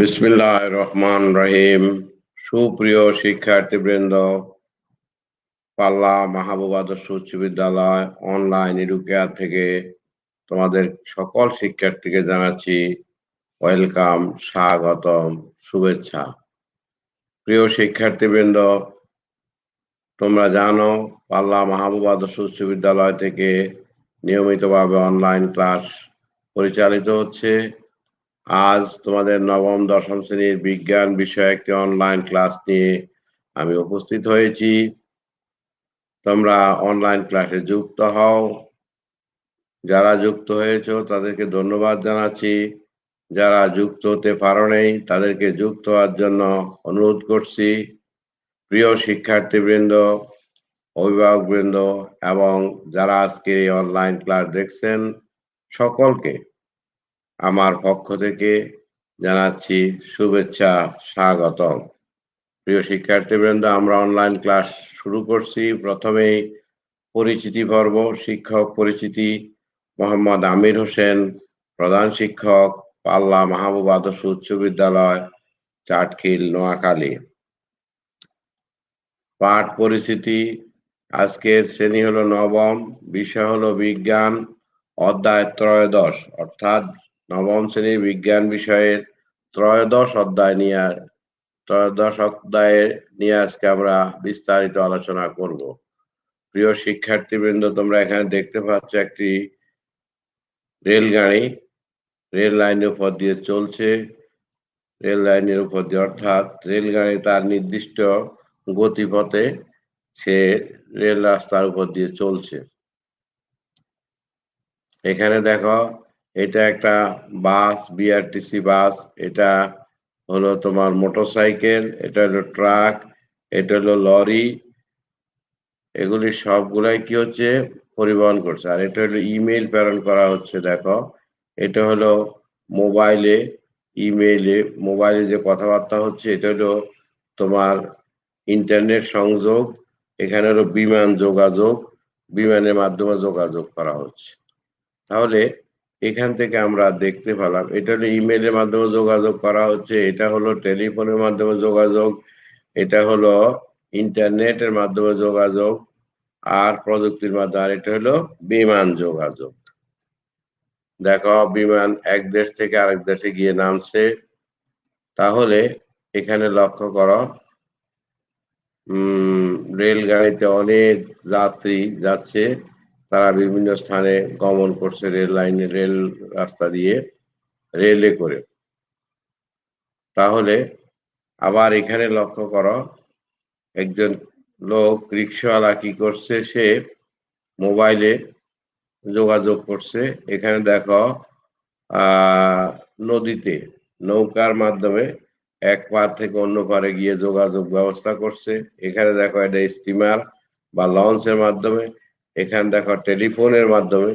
বিসমিল্লাহ রহমান রহিম। সুপ্রিয় শিক্ষার্থী শিক্ষার্থীবৃন্দ, পাল্লা মাহবুব আদর্শ উচ্চ বিদ্যালয় অনলাইন এডুকেয়ার থেকে তোমাদের সকল শিক্ষার্থীকে জানাচ্ছি ওয়েলকাম, স্বাগতম, শুভেচ্ছা। প্রিয় শিক্ষার্থী শিক্ষার্থীবৃন্দ, তোমরা জানো পাল্লা মাহবুব আদর্শ উচ্চ বিদ্যালয় থেকে নিয়মিতভাবে অনলাইন ক্লাস পরিচালিত হচ্ছে। আজ তোমাদের নবম, দশম শ্রেণির বিজ্ঞান বিষয়ে একটি অনলাইন ক্লাস নিয়ে আমি উপস্থিত হয়েছি। তোমরা অনলাইন ক্লাসে যুক্ত হও। যারা যুক্ত হয়েছ, তাদেরকে ধন্যবাদ জানাচ্ছি। যারা যুক্ত হতে পারো নেই, তাদেরকে যুক্ত হওয়ার জন্য অনুরোধ করছি। প্রিয় শিক্ষার্থীবৃন্দ, অভিভাবকবৃন্দ এবং যারা আজকে অনলাইন ক্লাস দেখছেন, সকলকে আমার পক্ষ থেকে জানাচ্ছি শুভেচ্ছা, স্বাগতম। প্রিয় শিক্ষার্থীবৃন্দ, আমরা অনলাইন ক্লাস শুরু করছি। প্রথমেই পরিচিতি পর্ব, শিক্ষক পরিচিতি, মোহাম্মদ আমির হোসেন, প্রধান শিক্ষক, পাল্লা মাহবুব আদর্শ উচ্চ বিদ্যালয়, চাটখিল, নোয়াখালী। পাঠ পরিচিতি, আজকের শ্রেণি হলো নবম, বিষয় হলো বিজ্ঞান, অধ্যায় ত্রয়োদশ, অর্থাৎ নবম শ্রেণির বিজ্ঞান বিষয়ের ত্রয়োদশ অধ্যায় নিয়ে, ত্রয়োদশ অধ্যায়ে নিয়ে আজকে আমরা বিস্তারিত আলোচনা করব। প্রিয় শিক্ষার্থীবৃন্দ, তোমরা এখানে দেখতে পাচ্ছ একটি রেলগাড়ি। রেল লাইনের উপর দিয়ে চলছে। রেল লাইনের উপর দিয়ে, অর্থাৎ রেলগাড়ি তার নির্দিষ্ট গতিপথে সে রেল রাস্তার উপর দিয়ে চলছে। এখানে দেখো এটা একটা বাস বিআরটিসি বাস, এটা হলো তোমার মোটরসাইকেল, এটা হলো ট্রাক, এটা হলো লরি, এগুলি সবগুলাই কি হচ্ছে পরিবহন করছে। আর এটা হলো ইমেল প্রেরণ করা হচ্ছে, দেখো। এটা হলো মোবাইলে, ইমেইলে, মোবাইলে যে কথাবার্তা হচ্ছে, এটা হলো তোমার ইন্টারনেট সংযোগ, এখানে হলো বিমান যোগাযোগ, বিমানের মাধ্যমে যোগাযোগ করা হচ্ছে। তাহলে এখান থেকে আমরা দেখতে পেলাম। এটা হলো ইমেলের মাধ্যমে যোগাযোগ করা হচ্ছে, এটা হলো টেলিফোনের মাধ্যমে যোগাযোগ, এটা হলো ইন্টারনেটের মাধ্যমে যোগাযোগ আর প্রযুক্তির মাধ্যমে, আর এটা হলো বিমান যোগাযোগ। দেখো, বিমান এক দেশ থেকে আরেক দেশে গিয়ে নামছে। তাহলে এখানে লক্ষ্য করো রেলগাড়িতে অনেক যাত্রী যাচ্ছে। তারা বিভিন্ন স্থানে গমন করছে রেল লাইনে, রেল রাস্তা দিয়ে, রেলে করে। তাহলে আবার এখানে লক্ষ্য করো, একজন লোক রিক্সাওয়ালা কি করছে, সে মোবাইলে যোগাযোগ করছে। এখানে দেখো নদীতে নৌকার মাধ্যমে এক পার থেকে অন্য পারে গিয়ে যোগাযোগ ব্যবস্থা করছে। এখানে দেখো, এটা স্টিমার বা লঞ্চের মাধ্যমে। এখানে দেখো টেলিফোনের মাধ্যমে।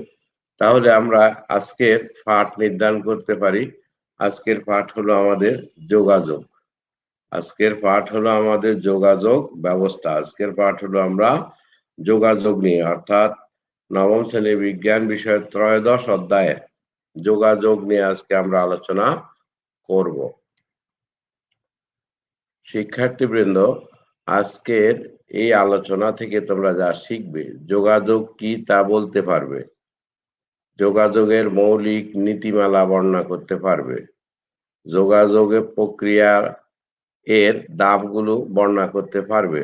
তাহলে আমরা আজকের পাঠ নির্ধারণ করতে পারি। আজকের পাঠ হলো আমাদের যোগাযোগ। আজকের পাঠ হলো আমাদের যোগাযোগ ব্যবস্থা। আজকের পাঠ হলো আমরা যোগাযোগ নিয়ে, অর্থাৎ নবম শ্রেণি বিজ্ঞান বিষয়ের ত্রয়োদশ অধ্যায়ে যোগাযোগ নিয়ে আজকে আমরা আলোচনা করব। শিক্ষার্থীবৃন্দ, আজকের এই আলোচনা থেকে তোমরা যা শিখবে, যোগাযোগ কি তা বলতে পারবে? যোগাযোগের মৌলিক নীতিমালা বর্ণনা করতে পারবে। যোগাযোগের প্রক্রিয়ার এর দাবগুলো বর্ণনা করতে পারবে।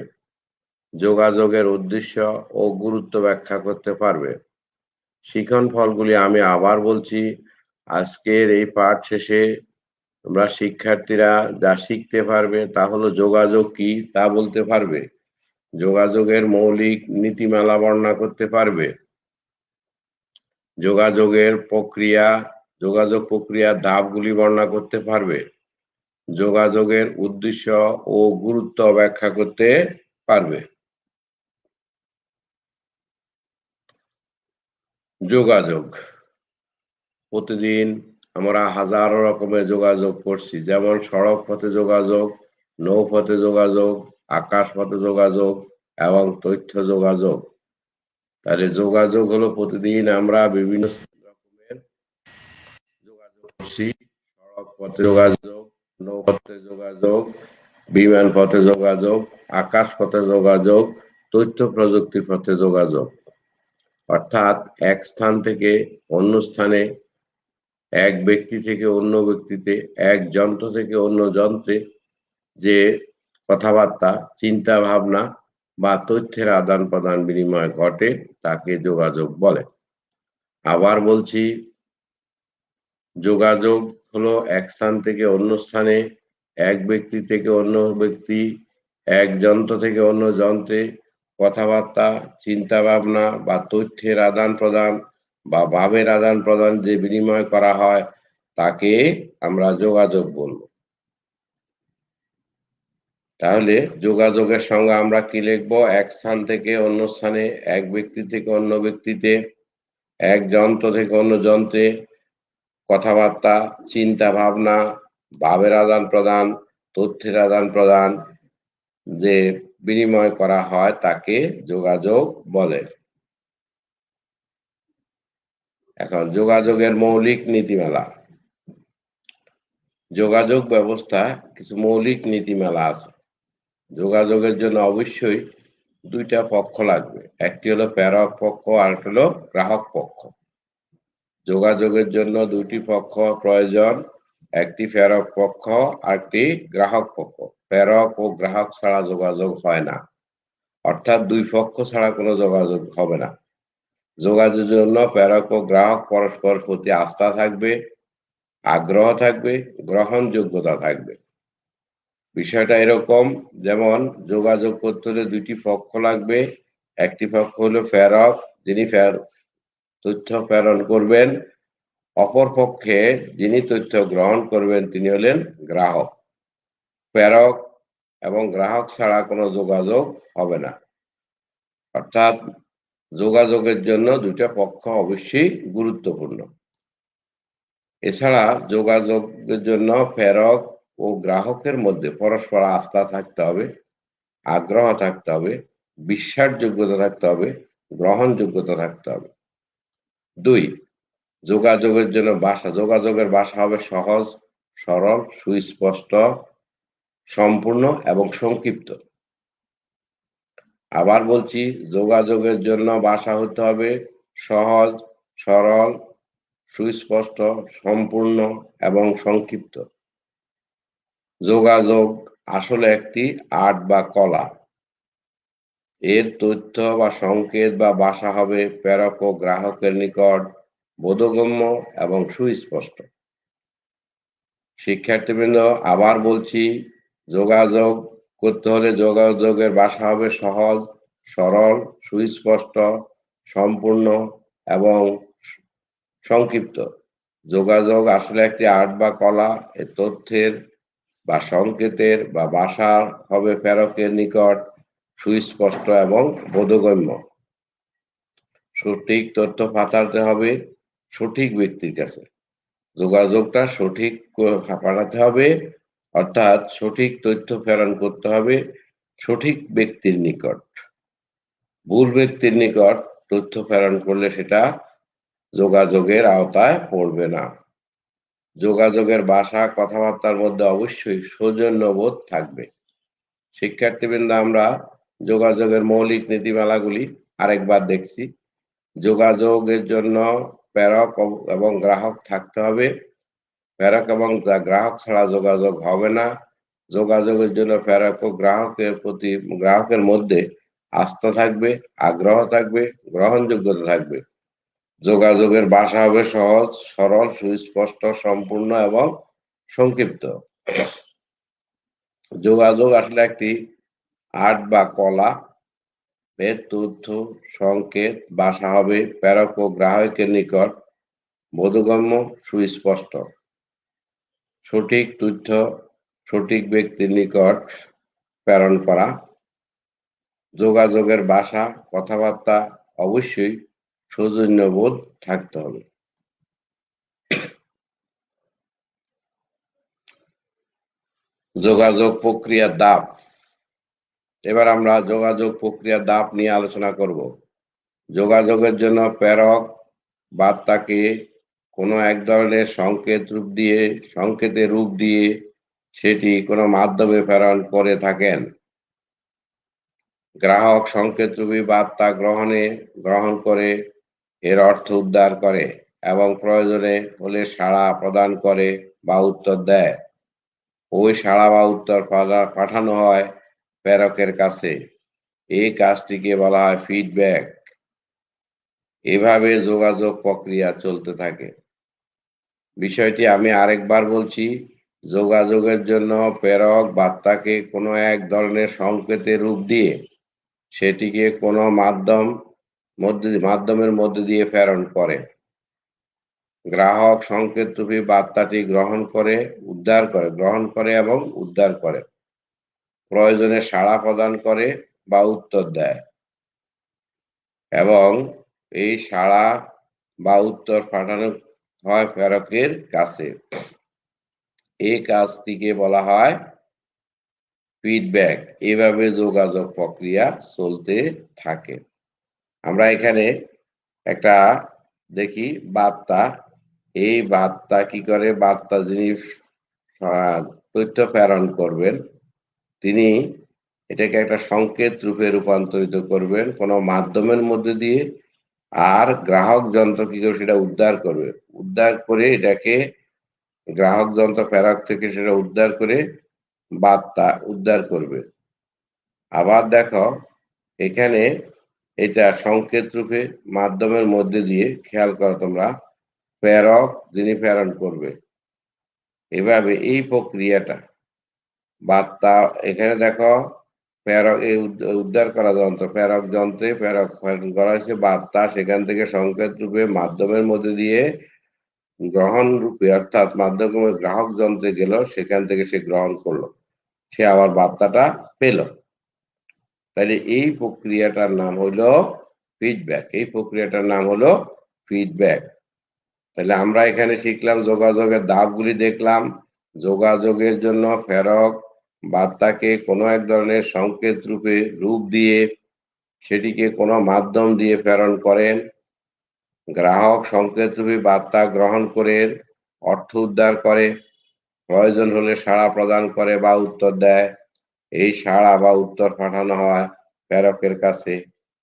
যোগাযোগের উদ্দেশ্য ও গুরুত্ব ব্যাখ্যা করতে পারবে। শিখন ফলগুলি আমি আবার বলছি, আজকের এই পাঠ শেষে তোমরা শিক্ষার্থীরা যা শিখতে পারবে তা হলো যোগাযোগ কি তা বলতে পারবে। যোগাযোগের মৌলিক নীতিমালা বর্ণনা করতে পারবে। যোগাযোগের প্রক্রিয়া, যোগাযোগ প্রক্রিয়ার ধাপগুলি বর্ণনা করতে পারবে। যোগাযোগের উদ্দেশ্য ও গুরুত্ব ব্যাখ্যা করতে পারবে। যোগাযোগ। প্রতিদিন আমরা হাজারো রকমের যোগাযোগ করছি। যেমন সড়ক পথে যোগাযোগ, নৌপথে যোগাযোগ আকাশ পথে যোগাযোগ এবং তথ্য যোগাযোগ। তাহলে যোগাযোগ হলো প্রতিদিন আমরা বিভিন্ন রকমের যোগাযোগ করছি। সড়ক পথে যোগাযোগ, নৌপথে যোগাযোগ বিমান পথে যোগাযোগ আকাশ পথে যোগাযোগ, তথ্য প্রযুক্তির পথে যোগাযোগ। অর্থাৎ এক স্থান থেকে অন্য স্থানে, এক ব্যক্তি থেকে অন্য ব্যক্তিতে, এক যন্ত্র থেকে অন্য যন্ত্রে যে কথাবার্তা চিন্তা ভাবনা বা তথ্যের আদান প্রদান বিনিময় ঘটে, তাকে যোগাযোগ বলে। আবার বলছি, যোগাযোগ হলো এক স্থান থেকে অন্য স্থানে, এক ব্যক্তি থেকে অন্য ব্যক্তি, এক যন্ত্র থেকে অন্য যন্ত্রে কথাবার্তা চিন্তা ভাবনা বা তথ্যের আদান প্রদান বা ভাবের আদান প্রদান যে বিনিময় করা হয়, তাকে আমরা যোগাযোগ বলব। তাহলে যোগাযোগের সঙ্গে আমরা কি লিখব? এক স্থান থেকে অন্য স্থানে, এক ব্যক্তি থেকে অন্য ব্যক্তিতে, এক যন্ত্র থেকে অন্য যন্ত্রে, কথাবার্তা, চিন্তা ভাবনা, ভাবের আদান প্রদান, তথ্যের আদান প্রদান যে বিনিময় করা হয় তাকে যোগাযোগ বলে। এখন যোগাযোগের মৌলিক নীতিমালা। যোগাযোগ ব্যবস্থা কিছু মৌলিক নীতিমালা আছে। যোগাযোগের জন্য অবশ্যই দুইটা পক্ষ লাগবে। একটি হলো প্রেরক পক্ষ আর হলো গ্রাহক পক্ষ। যোগাযোগের জন্য দুটি পক্ষ প্রয়োজন, একটি প্রেরক পক্ষ আর একটি গ্রাহক পক্ষ। প্রেরক ও গ্রাহক ছাড়া যোগাযোগ হয় না। অর্থাৎ দুই পক্ষ ছাড়া কোনো যোগাযোগ হবে না। যোগাযোগের জন্য প্রেরক ও গ্রাহক পরস্পর প্রতি আস্থা থাকবে, আগ্রহ থাকবে, গ্রহণযোগ্যতা থাকবে। বিষয়টা এরকম, যেমন যোগাযোগ করতে হলে দুইটি পক্ষ লাগবে, একটি পক্ষ হলো ফেরক যিনি তথ্য প্রেরণ করবেন, অপর পক্ষে যিনি তথ্য গ্রহণ করবেন, তিনি হলেন গ্রাহক। প্রেরক এবং গ্রাহক ছাড়া কোনো যোগাযোগ হবে না। অর্থাৎ যোগাযোগের জন্য দুইটা পক্ষ অবশ্যই গুরুত্বপূর্ণ। এছাড়া যোগাযোগের জন্য প্রেরক ও গ্রাহকের মধ্যে পরস্পর আস্থা থাকতে হবে, আগ্রহ থাকতে হবে, বিশ্বাসযোগ্যতা থাকতে হবে, গ্রহণযোগ্যতা থাকতে হবে। দুই, যোগাযোগের জন্য ভাষা যোগাযোগের ভাষা হবে সহজ, সরল, সুস্পষ্ট, সম্পূর্ণ এবং সংক্ষিপ্ত। আবার বলছি, যোগাযোগের জন্য ভাষা হতে হবে সহজ, সরল, সুস্পষ্ট, সম্পূর্ণ এবং সংক্ষিপ্ত। যোগাযোগ আসলে একটি আর্ট বা কলা। এর তথ্য বা সংকেত বা ভাষা হবে প্রেরক ও গ্রাহকের নিকট, বোধগম্য এবং সুস্পষ্ট। শিক্ষার্থীবৃন্দ, আবার বলছি, যোগাযোগ করতে হলে যোগাযোগের ভাষা হবে সহজ, সরল, সুস্পষ্ট, সম্পূর্ণ এবং সংক্ষিপ্ত। যোগাযোগ আসলে একটি আর্ট বা কলা, এ তথ্যের বা সংকেতের বা ভাষার হবে প্রেরকের নিকট সুস্পষ্ট এবং বোধগম্য। সঠিক তথ্য পাঠাতে হবে সঠিক ব্যক্তির কাছে। যোগাযোগটা সঠিক পাঠাতে হবে, অর্থাৎ সঠিক তথ্য প্রেরণ করতে হবে সঠিক ব্যক্তির নিকট। ভুল ব্যক্তির নিকট তথ্য প্রেরণ করলে সেটা যোগাযোগের আওতায় পড়বে না। যোগাযোগের ভাষা, কথাবার্তার মধ্যে অবশ্যই সৌজন্যবোধ থাকবে। শিক্ষার্থীবৃন্দ, আমরা যোগাযোগের মৌলিক নীতিমালাগুলি আরেকবার দেখছি। যোগাযোগের জন্য প্রেরক এবং গ্রাহক থাকতে হবে। প্রেরক এবং গ্রাহক ছাড়া যোগাযোগ হবে না। যোগাযোগের জন্য প্রেরক ও গ্রাহকের প্রতি, গ্রাহকের মধ্যে আস্থা থাকবে, আগ্রহ থাকবে, গ্রহণযোগ্যতা থাকবে। যোগাযোগের ভাষা হবে সহজ, সরল, সুস্পষ্ট, সম্পূর্ণ এবং সংক্ষিপ্ত। যোগাযোগ আসলে একটি আর্ট বা কলা। এর তথ্য, সংকেত, ভাষা হবে প্রেরক ও গ্রাহকের নিকট বোধগম্য, সুস্পষ্ট। সঠিক তথ্য, সঠিক ব্যক্তির নিকট প্রেরণ করা। যোগাযোগের ভাষা, কথাবার্তা অবশ্যই সৌজন্যবোধ থাকতে হবে। যোগাযোগ প্রক্রিয়ার দাপ। এবার আমরা যোগাযোগ প্রক্রিয়ার দাপ নিয়ে আলোচনা করব। যোগাযোগের জন্য প্রেরক বার্তাকে কোনো এক ধরনের সংকেত রূপ দিয়ে সংকেতের রূপ দিয়ে সেটি কোনো মাধ্যমে প্রেরণ করে থাকেন। গ্রাহক সংকেতরূপী বার্তা গ্রহণে, গ্রহণ করে এর অর্থ উদ্ধার করে এবং প্রয়োজনে হলে সাড়া প্রদান করে বা উত্তর দেয়। ওই সাড়া বা উত্তর পাঠানো হয় প্রেরকের কাছে। এই কাজটিকে বলা হয় ফিডব্যাক এভাবে যোগাযোগ প্রক্রিয়া চলতে থাকে। বিষয়টি আমি আরেকবার বলছি, যোগাযোগের জন্য প্রেরক বার্তাকে কোনো এক ধরনের সংকেতের রূপ দিয়ে সেটিকে কোনো মাধ্যম মধ্যে মাধ্যমের মধ্যে দিয়ে প্রেরণ করে। গ্রাহক সংকেত রূপী বার্তাটি গ্রহণ করে, উদ্ধার করে, গ্রহণ করে এবং উদ্ধার করে। প্রয়োজনে সাড়া প্রদান করে বা উত্তর দেয়। এবং এই সাড়া বা উত্তর পাঠানো হয় প্রেরকের কাছে। এই কাজটিকে বলা হয় ফিডব্যাক এভাবে যোগাযোগ প্রক্রিয়া চলতে থাকে। আমরা এখানে একটা দেখি বার্তা। এই বার্তা কি করে? বার্তা যিনি তথ্য প্রেরণ করবেন, তিনি এটাকে একটা সংকেত রূপে রূপান্তরিত করবেন কোনো মাধ্যমের মধ্যে দিয়ে, আর গ্রাহক যন্ত্র কি করে সেটা উদ্ধার করবে? উদ্ধার করে এটাকে গ্রাহক যন্ত্র প্রেরক থেকে সেটা উদ্ধার করে বার্তা উদ্ধার করবে। আবার দেখো, এখানে এটা সংকেত রূপে মাধ্যমের মধ্যে দিয়ে খেয়াল করো তোমরা, প্রেরক যিনি প্রেরণ করবে। এভাবে এই প্রক্রিয়াটা, বার্তা, এখানে দেখো, প্রেরক, এই উদ্ধার করা যন্ত্র, প্রেরক যন্ত্রে প্রেরক প্রেরণ করা হয়েছে, বার্তা সেখান থেকে সংকেত রূপে মাধ্যমের মধ্যে দিয়ে গ্রহণ রূপে, অর্থাৎ মাধ্যমে গ্রাহক যন্ত্রে গেল, সেখান থেকে সে গ্রহণ করল। সে আবার বার্তাটা পেল। তাহলে এই প্রক্রিয়াটার নাম হলো ফিডব্যাক এই প্রক্রিয়াটার নাম হলো ফিডব্যাক তাহলে আমরা এখানে শিখলাম যোগাযোগের ধাপগুলি দেখলাম। যোগাযোগের জন্য ফেরক বার্তাকে কোনো এক ধরনের সংকেত রূপে, রূপ দিয়ে সেটিকে কোনো মাধ্যম দিয়ে প্রেরণ করেন। গ্রাহক সংকেত রূপে বার্তা গ্রহণ করে, অর্থ উদ্ধার করে, প্রয়োজন হলে সাড়া প্রদান করে বা উত্তর দেয়। এই সাড়া বা উত্তর পাঠানো হয় প্রেরকের কাছে।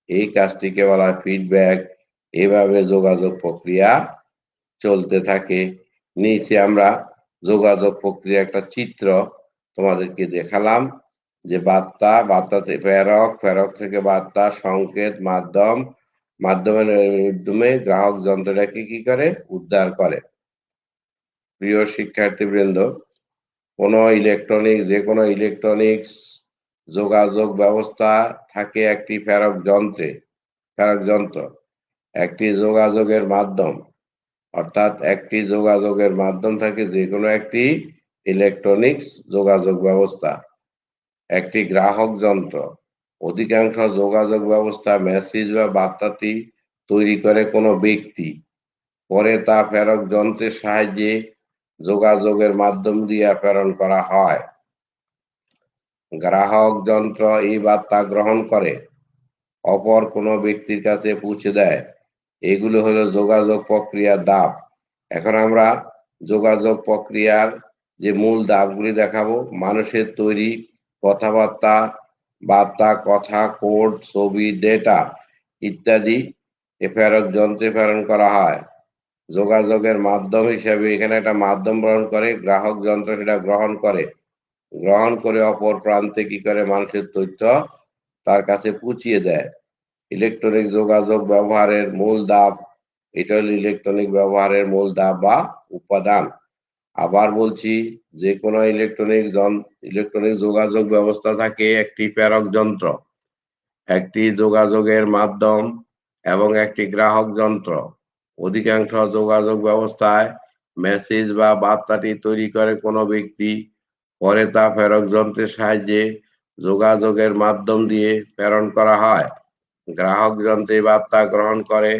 এই কাজটিকে বলা হয় ফিডব্যাক এভাবে যোগাযোগ প্রক্রিয়া চলতে থাকে। নিচে আমরা যোগাযোগ প্রক্রিয়া একটা চিত্র তোমাদেরকে দেখালাম যে বার্তা, বার্তাতে প্রেরক প্রেরক থেকে বার্তা, সংকেত, মাধ্যম, মাধ্যমের মাধ্যমে গ্রাহক যন্ত্রটাকে কি করে? উদ্ধার করে। প্রিয় শিক্ষার্থীবৃন্দ কোন ইলেকট্রনিক যে কোনো ইলেকট্রনিক্স যোগাযোগ ব্যবস্থা থাকে একটি ফেরক যন্ত্রে, ফেরক যন্ত্র। একটি যোগাযোগের মাধ্যম, অর্থাৎ একটি যোগাযোগের মাধ্যম থাকে যে কোনো একটি ইলেকট্রনিক্স যোগাযোগ ব্যবস্থা। একটি গ্রাহক যন্ত্র, অধিকাংশ যোগাযোগ ব্যবস্থা মেসেজ বা বার্তাটি তৈরি করে কোনো ব্যক্তি, পরে তা ফেরক যন্ত্রের সাহায্যে যোগাযোগের মাধ্যম দিয়ে প্রেরণ করা হয়। গ্রাহক যন্ত্র এই বার্তা গ্রহণ করে, অপর কোনো ব্যক্তির কাছে পৌঁছে দেয়। এগুলো হলো যোগাযোগ প্রক্রিয়ার দাব এখন আমরা যোগাযোগ প্রক্রিয়ার যে মূল দাবগুলি দেখাবো, মানুষের তৈরি কথাবার্তা, বার্তা, কথা, কোড, ছবি, ডেটা ইত্যাদি এ ফেরত যন্ত্রে প্রেরণ করা হয়। যোগাযোগের মাধ্যম হিসেবে এখানে একটা মাধ্যম গ্রহণ করে, গ্রাহক যন্ত্র সেটা গ্রহণ করে। গ্রহণ করে অপর প্রান্তে কি করে মানুষের তথ্য তার কাছে পুছিয়ে দেয়। ইলেকট্রনিক যোগাযোগ ব্যবহারের মূল দাব, এটা হল ইলেকট্রনিক ব্যবহারের মূল দাব বা উপাদান। আবার বলছি, যে কোনো ইলেকট্রনিক ইলেকট্রনিক যোগাযোগ ব্যবস্থা থাকে একটি প্রেরক যন্ত্র, একটি যোগাযোগের মাধ্যম এবং একটি গ্রাহক যন্ত্র। অধিকাংশ যোগাযোগ ব্যবস্থায় মেসেজ বা বার্তাটি তৈরি করে কোনো ব্যক্তি, পরে তা প্রেরক যন্ত্রের সাহায্যে যোগাযোগের মাধ্যম দিয়ে প্রেরণ করা হয়। গ্রাহক যন্ত্রে বার্তা গ্রহণ করে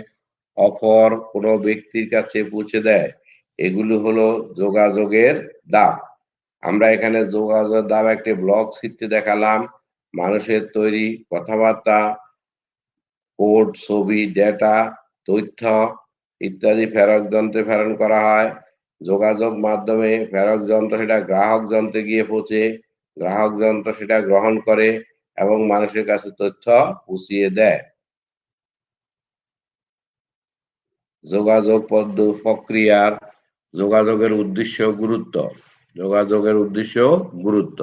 অফর কোনো ব্যক্তির কাছে পৌঁছে দেয়। এগুলো হলো যোগাযোগের দাম। আমরা এখানে যোগাযোগ দাব একটি ব্লক চিত্রে দেখালাম। মানুষের তৈরি কথাবার্তা, কোড, ছবি, ডেটা, তথ্য ইত্যাদি ফেরক যন্ত্রে প্রেরণ করা হয়। যোগাযোগ মাধ্যমে ফেরক যন্ত্র সেটা গ্রাহক যন্ত্রে গিয়ে পৌঁছে, গ্রাহক যন্ত্র সেটা গ্রহণ করে এবং মানুষের কাছে তথ্য পুষিয়ে দেয়। যোগাযোগ পদ্ধ, প্রক্রিয়ার যোগাযোগের উদ্দেশ্য গুরুত্ব। যোগাযোগের উদ্দেশ্য গুরুত্ব।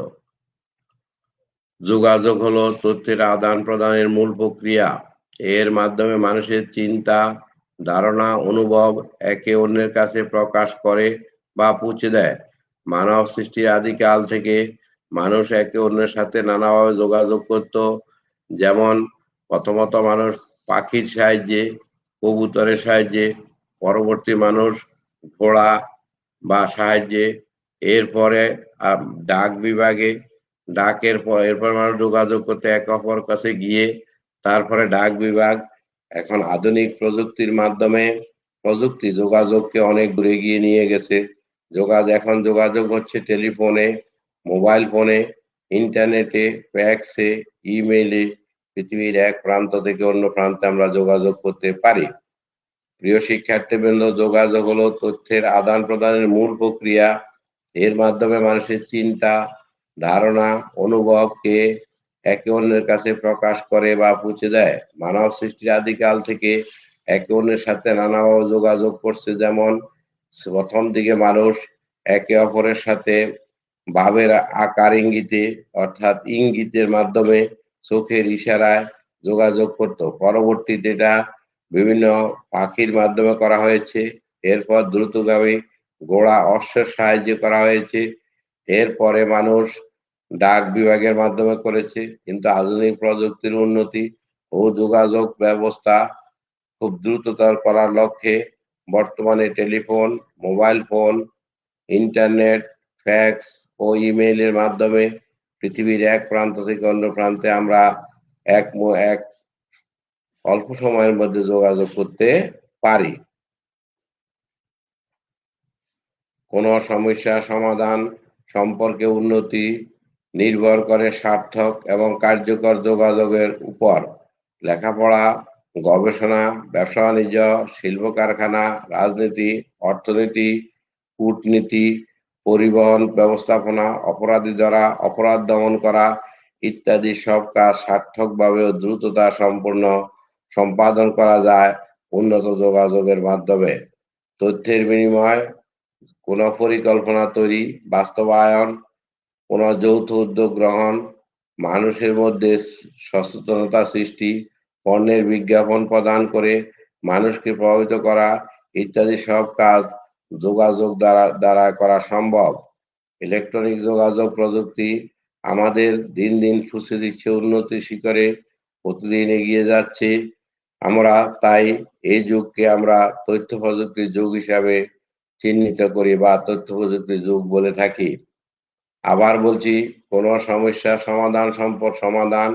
যোগাযোগ হলো তথ্যের আদান প্রদানের মূল প্রক্রিয়া। এর মাধ্যমে মানুষের চিন্তা ধারণা, অনুভব একে অন্যের কাছে প্রকাশ করে বা পৌঁছে দেয়। মানব সৃষ্টির আদিকাল থেকে মানুষ একে অন্যের সাথে নানাভাবে যোগাযোগ করত। যেমন, প্রথমত মানুষ পাখির সাহায্যে, কবুতরের সাহায্যে, পরবর্তী মানুষ ঘোড়া বা সাহায্যে, এরপরে ডাক বিভাগে, ডাকের পর, এরপর মানুষ যোগাযোগ করতে এক অপর কাছে গিয়ে, তারপরে ডাক বিভাগ এখন আধুনিক প্রযুক্তির মাধ্যমে প্রযুক্তি যোগাযোগকে অনেক দূরে গিয়ে নিয়ে গেছে। যোগাযোগ এখন যোগাযোগ হচ্ছে টেলিফোনে, মোবাইল ফোনে, ইন্টারনেটে, ফ্যাক্সে, ইমেইলে, পৃথিবীর এক প্রান্ত থেকে অন্য প্রান্তে আমরা যোগাযোগ করতে পারি। প্রিয় শিক্ষার্থীবৃন্দ, যোগাযোগ হলো তথ্যের আদান প্রদানের মূল প্রক্রিয়া। এর মাধ্যমে মানুষের চিন্তা, ধারণা, অনুভবকে একে অন্যের কাছে প্রকাশ করে বা পৌঁছে দেয়। মানব সৃষ্টির আদিকাল থেকে একে অন্যের সাথে নানাভাবে যোগাযোগ করছে। যেমন, প্রথম দিকে মানুষ একে অপরের সাথে ভাবের আকার ইঙ্গিতে, অর্থাৎ ইঙ্গিতের মাধ্যমে চোখের ইশারায় যোগাযোগ করত। পরবর্তীতে এটা বিভিন্ন পাখির মাধ্যমে করা হয়েছে। এরপর দ্রুতগামী ঘোড়া অশ্বের সাহায্যে করা হয়েছে। এরপরে মানুষ ডাক বিভাগের মাধ্যমে করেছে, কিন্তু আধুনিক প্রযুক্তির উন্নতি ও যোগাযোগ ব্যবস্থা খুব দ্রুততর করার লক্ষ্যে বর্তমানে telephone, mobile phone, internet, fax ও ইমেইলের মাধ্যমে পৃথিবীর এক প্রান্ত থেকে অন্য প্রান্তে আমরা এক এক অল্প সময়ের মধ্যে যোগাযোগ করতে পারি। কোন সমস্যা, সমাধান সম্পর্কে উন্নতি নির্ভর করে সার্থক এবং কার্যকর যোগাযোগের উপর। লেখাপড়া, গবেষণা, ব্যবসা বাণিজ্য শিল্প কারখানা রাজনীতি, অর্থনীতি, কূটনীতি, পরিবহন ব্যবস্থাপনা, অপরাধী দ্বারা অপরাধ দমন করা ইত্যাদি সব কাজ সার্থকভাবে দ্রুততা সম্পূর্ণ সম্পাদন করা যায় উন্নত যোগাযোগের মাধ্যমে। তথ্যের বিনিময়, কোন পরিকল্পনা তৈরি, বাস্তবায়ন কোন যৌথ উদ্যোগ গ্রহণ, মানুষের মধ্যে সচেতনতা সৃষ্টি, পণ্যের বিজ্ঞাপন প্রদান করে মানুষকে প্রভাবিত করা ইত্যাদি সব কাজ যোগাযোগ দ্বারা দ্বারা করা সম্ভব। ইলেকট্রনিক যোগাযোগ প্রযুক্তি আমাদের দিন দিন ফুসে দিচ্ছে উন্নতি শিখরে প্রতিদিন এগিয়ে যাচ্ছে। আমরা তাই এই যুগকে আমরা তথ্য প্রযুক্তির যুগ হিসাবে চিহ্নিত করি বা তথ্য প্রযুক্তির যুগ বলে থাকি। আবার বলছি, কোন সমস্যা, সমাধান সম্পর্ক সমাধান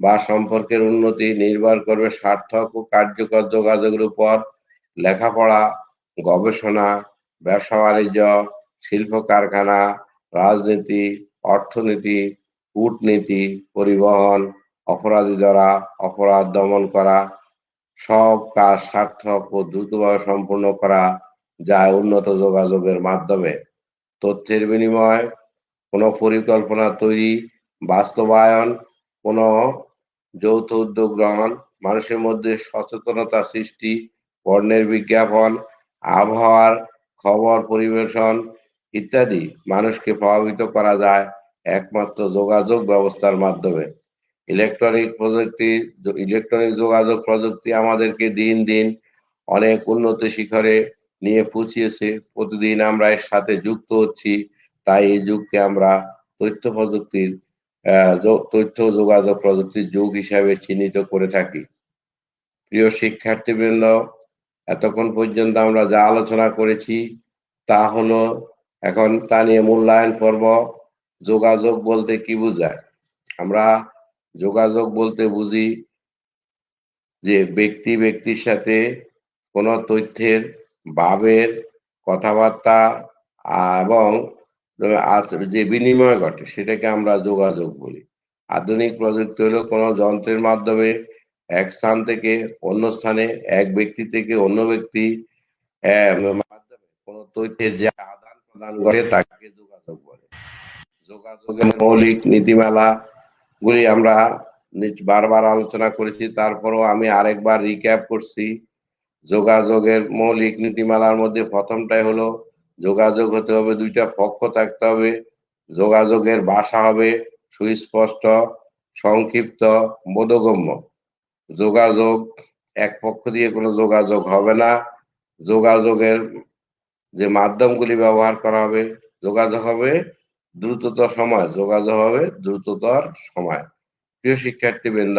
বা সম্পর্কের উন্নতি নির্ভর করবে সার্থক ও কার্যকর যোগাযোগের উপর। লেখাপড়া, গবেষণা ব্যবসা বাণিজ্য শিল্প কারখানা, রাজনীতি, অর্থনীতি, কূটনীতি, পরিবহন, অপরাধী দ্বারা অপরাধ দমন করা, সব কাজ সার্থক ও দ্রুতভাবে সম্পূর্ণ করা যায় উন্নত যোগাযোগের মাধ্যমে। তথ্যের বিনিময় কোনো পরিকল্পনা তৈরি, বাস্তবায়ন, কোনো যৌথ উদ্যোগ গ্রহণ, মানুষের মধ্যে সচেতনতা সৃষ্টি পণ্যের বিজ্ঞাপন, আবহাওয়ার খবর পরিবেশন ইত্যাদি মানুষকে প্রভাবিত করা যায় একমাত্র যোগাযোগ ব্যবস্থার মাধ্যমে। ইলেকট্রনিক প্রযুক্তি, ইলেকট্রনিক যোগাযোগ প্রযুক্তি আমাদেরকে দিন দিন অনেক উন্নত শিখরে নিয়ে পৌঁছিয়েছে প্রতিদিন আমরা এর সাথে যুক্ত হচ্ছি। তাই এই যুগকে আমরা তথ্য প্রযুক্তির তথ্য যোগাযোগ প্রযুক্তির যুগ হিসাবে চিহ্নিত করে থাকি। প্রিয় শিক্ষার্থীবৃন্দ, এতক্ষণ পর্যন্ত আমরা যা আলোচনা করেছি তা হলো এখন তা নিয়ে মূল্যায়ন করব। যোগাযোগ বলতে কি বোঝায়? আমরা যোগাযোগ বলতে বুঝি যে ব্যক্তি ব্যক্তির সাথে কোনো তথ্যের ভাবের কথাবার্তা এবং যে বিনিময় ঘটে, সেটাকে আমরা যোগাযোগ বলি। আধুনিক প্রযুক্তি হলো কোনো যন্ত্রের মাধ্যমে এক স্থান থেকে অন্য স্থানে এক ব্যক্তি থেকে অন্য ব্যক্তি মাধ্যমে কোন তথ্যের যে আদান প্রদান করে তাকে যোগাযোগ বলে। যোগাযোগের মৌলিক নীতিমালা গুলি আমরা বারবার আলোচনা করেছি, তারপরও আমি আরেকবার রিক্যাপ করছি। যোগাযোগের মৌলিক নীতিমালার মধ্যে প্রথমটাই হলো যোগাযোগ হতে হবে, দুইটা পক্ষ থাকতে হবে, যোগাযোগের ভাষা হবে সুস্পষ্ট, সংক্ষিপ্ত, বোধগম্য। যোগাযোগ, এক পক্ষ দিয়ে কোনো যোগাযোগ হবে না। যোগাযোগের যে মাধ্যমগুলি ব্যবহার করা হবে, যোগাযোগ হবে দ্রুততর সময়, যোগাযোগ হবে দ্রুততর সময়। প্রিয় শিক্ষার্থীবৃন্দ,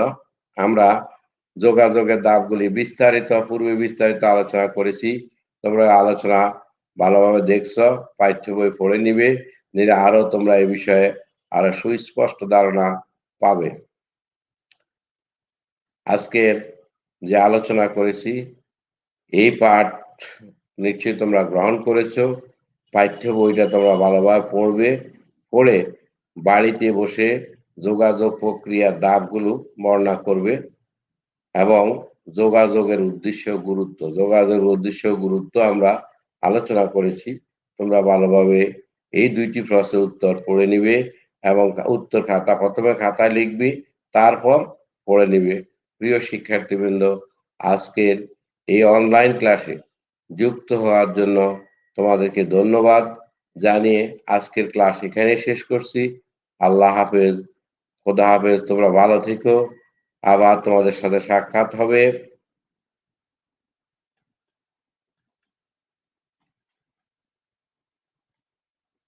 আমরা যোগাযোগের ধাপগুলি বিস্তারিত, পূর্বে বিস্তারিত আলোচনা করেছি। তোমরা আলোচনা ভালোভাবে দেখছ পাঠ্য বই পড়ে নিবে, নিলে আরও তোমরা এই বিষয়ে আরও সুস্পষ্ট ধারণা পাবে। আজকের যে আলোচনা করেছি, এই পাঠ নিশ্চয়ই তোমরা গ্রহণ করেছ। পাঠ্য বইটা তোমরা ভালোভাবে পড়বে, পড়ে বাড়িতে বসে যোগাযোগ প্রক্রিয়ার ধাপগুলো বর্ণনা করবে এবং যোগাযোগের উদ্দেশ্য গুরুত্ব, যোগাযোগের উদ্দেশ্য গুরুত্ব আমরা আলোচনা করেছি। তোমরা ভালোভাবে এই দুইটি প্রশ্নের উত্তর পড়ে নিবে এবং উত্তর খাতা প্রথমে খাতায় লিখবি, তারপর পড়ে নিবে। প্রিয় শিক্ষার্থীবৃন্দ, আজকের এই অনলাইন ক্লাসে যুক্ত হওয়ার জন্য তোমাদেরকে ধন্যবাদ জানিয়ে আজকের ক্লাস এখানে শেষ করছি। আল্লাহ হাফেজ, খোদা হাফেজ, তোমরা ভালো থেকো। আবার তোমাদের সাথে সাক্ষাৎ হবে।